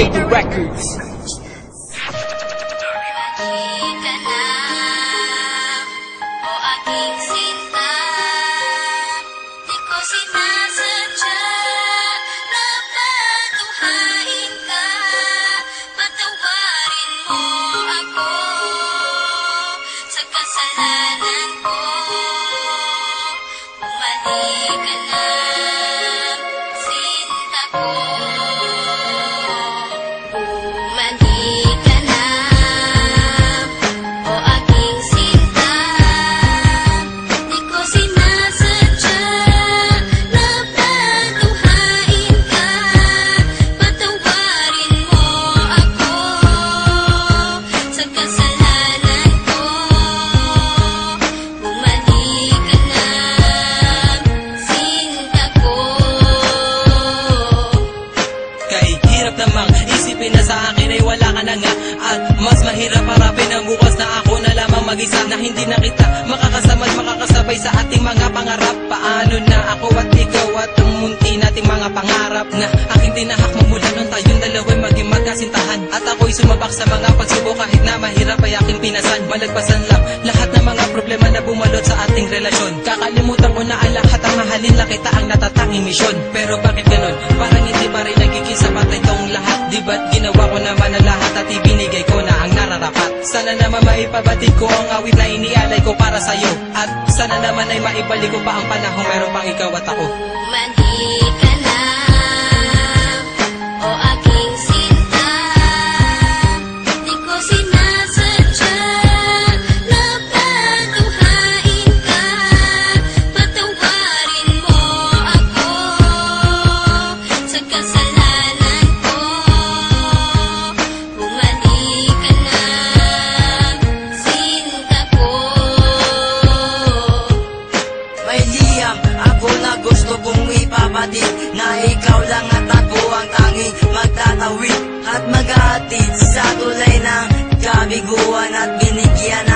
Lady Records. Kasalanan ko Bumalik ka na, nga. At mas mahirap harapin ang bukas na ako na lamang mag-isa Na hindi na kita makakasama at makakasabay sa ating mga pangarap. Paano na ako at ikaw at ang munti nating mga pangarap Na aking tinahak ako'y sumabak sa mga pagsubok kahit na mahirap ay aking pinasan. Malagpasan lang lahat ng mga problema na bumalot sa ating relasyon. Kakalimutan ko na ang lahat ang mahalin lang kita ang natatanging misyon. Pero bakit ganun? Parang hindi pa rin nagiging sapat itong lahat. Di ba't ginawa ko naman ang lahat at ibinigay ko na ang nararapat? Sana naman maipabatid ko ang awit na inialay ko para sa'yo. At sana naman ay maibalik ko pa ang panahon meron pang ikaw at ako. Bumalik ipabatid Na ikaw lang at ako ang tanging magtatawid At maghahatid sa tulay ng kabiguan At binigyan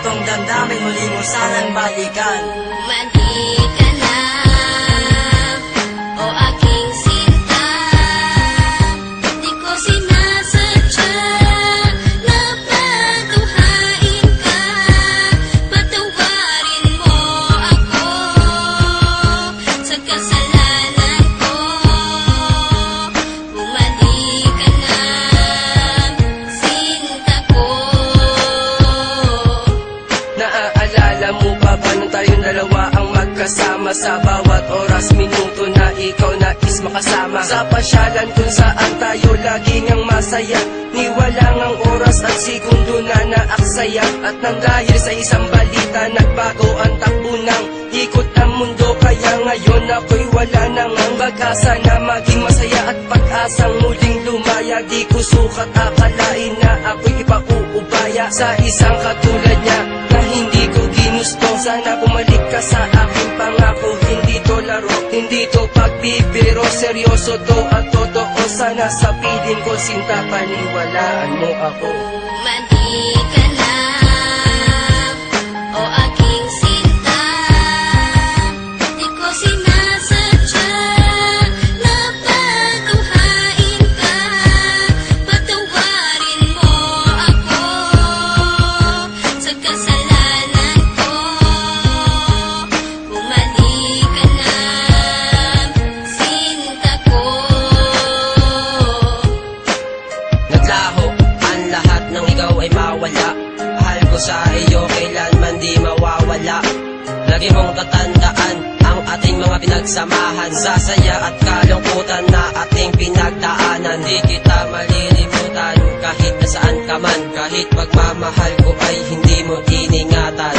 nitong damdamin muli mo sanang balikan ang magkasama Sa bawat oras, minuto na ikaw nais makasama. Sa pasyalan kung saan tayo laging ang masaya. Ni walang ang oras at segundo na naaksaya. At nang dahil sa isang balita nagbago ang takbo ng ikot ang mundo. Kaya ngayon ako'y wala nang ang pag-asa na maging masaya At pag-asang muling lumaya. Di ko sukat akalain na ako'y ipauubaya Sa isang katulad niya. na ko ginusto Sana bumalik ka sa aking pangako. Hindi to laro, hindi to pagbibiro. Seryoso to at totoo. Sana sa piling ko sinta paniwalaan mo ako. Bumalik Lagi mong tatandaan ang ating mga pinagsamahan. Sa saya at kalungkutan na ating pinagdaanan. Di kita malilimutan kahit nasaan ka man. Kahit pagmamahal ko ay hindi mo iningatan.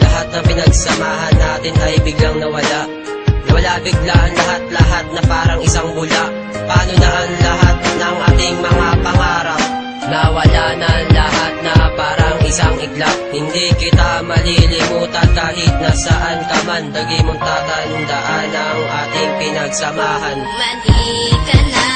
Lahat ng pinagsamahan natin ay biglang nawala. Nawala bigla ang lahat-lahat na parang isang bula Paano na ang lahat ng ating mga pangarap? Nawala na lahat isang iglap Hindi kita malilimutan kahit nasaan ka man. Dagi mong tatandaan ang ating pinagsamahan. Mali ka na